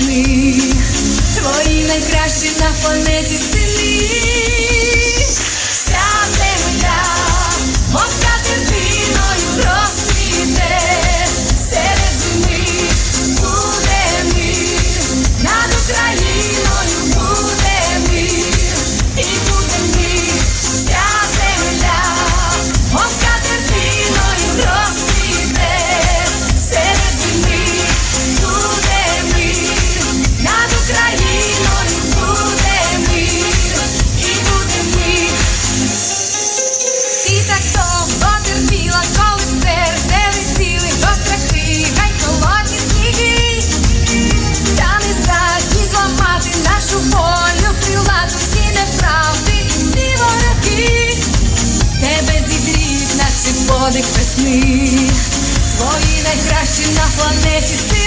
сніг, твої найкращі на планеті сини. ти, твої найкращі на планеті.